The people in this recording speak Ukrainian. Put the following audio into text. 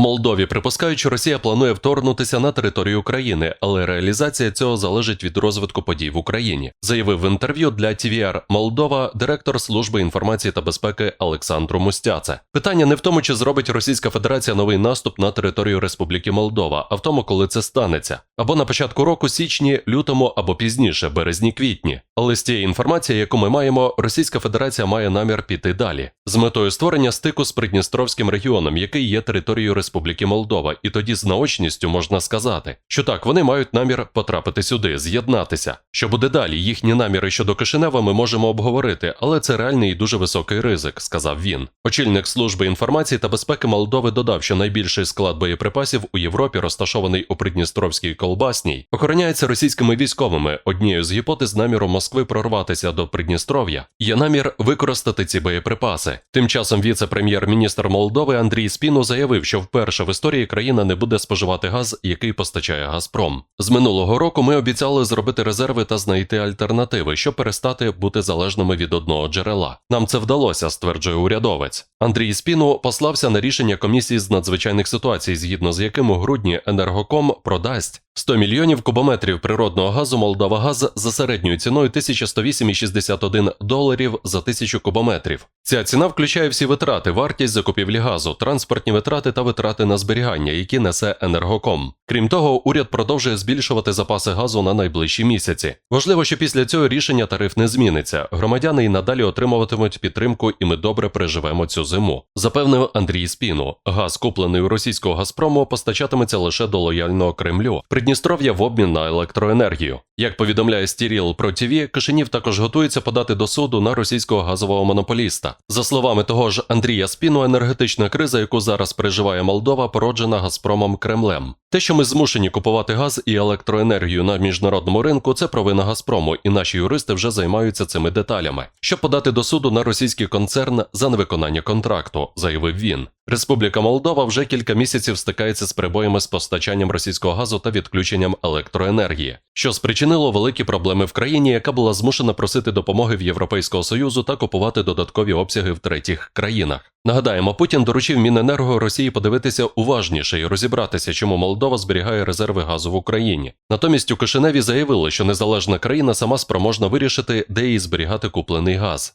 Молдові припускають, що Росія планує вторгнутися на територію України, але реалізація цього залежить від розвитку подій в Україні, заявив в інтерв'ю для TVR Молдова директор служби інформації та безпеки Олександру Мустяце. Питання не в тому, чи зробить Російська Федерація новий наступ на територію Республіки Молдова, а в тому, коли це станеться, або на початку року, січні, лютому, або пізніше, березні, квітні. Але з тієї інформації, яку ми маємо, Російська Федерація має намір піти далі з метою створення стику з Придністровським регіоном, який є територією Республіки Молдова, і тоді з наочністю можна сказати, що так вони мають намір потрапити сюди, з'єднатися. Що буде далі? Їхні наміри щодо Кишинева ми можемо обговорити, але це реальний і дуже високий ризик, сказав він. Очільник служби інформації та безпеки Молдови додав, що найбільший склад боєприпасів у Європі, розташований у Придністровській колбасній, охороняється російськими військовими. Однією з гіпотез наміру Москви прорватися до Придністров'я є намір використати ці боєприпаси. Тим часом віце-прем'єр-міністр Молдови Андрій Спіну заявив, що вперше в історії країна не буде споживати газ, який постачає Газпром. З минулого року ми обіцяли зробити резерви та знайти альтернативи, щоб перестати бути залежними від одного джерела. Нам це вдалося, стверджує урядовець. Андрій Спіну послався на рішення комісії з надзвичайних ситуацій, згідно з яким у грудні енергоком продасть 100 мільйонів кубометрів природного газу Молдова Газ за середньою ціною 1108,61 доларів за тисячу кубометрів. Ця ціна включає всі витрати, вартість закупівлі газу, транспортні витрати та витрати на зберігання, які несе енергоком. Крім того, уряд продовжує збільшувати запаси газу на найближчі місяці. Важливо, що після цього рішення тариф не зміниться. Громадяни і надалі отримуватимуть підтримку, і ми добре переживемо цю зиму. Запевнив Андрій Спіну. Газ, куплений у російського Газпрому, постачатиметься лише до лояльного Кремлю. Придністров'я в обмін на електроенергію. Як повідомляє Стіріл про ТВ, Кишинів також готується подати до суду на російського газового монополіста. За словами того ж Андрія Спіну, енергетична криза, яку зараз переживає Молдова, породжена Газпромом Кремлем. Те, що ми змушені купувати газ і електроенергію на міжнародному ринку, це провина Газпрому, і наші юристи вже займаються цими деталями, щоб подати до суду на російський концерн за невиконання контракту, заявив він. Республіка Молдова вже кілька місяців стикається з перебоями з постачанням російського газу та відключенням електроенергії, що спричинило великі проблеми в країні, яка була змушена просити допомоги в Європейського союзу та купувати додаткові обсяги в третіх країнах. Нагадаємо, Путін доручив Міненерго Росії подивитися уважніше і розібратися, чому Молдова зберігає резерви газу в Україні. Натомість у Кишиневі заявили, що незалежна країна сама спроможна вирішити, де їй зберігати куплений газ.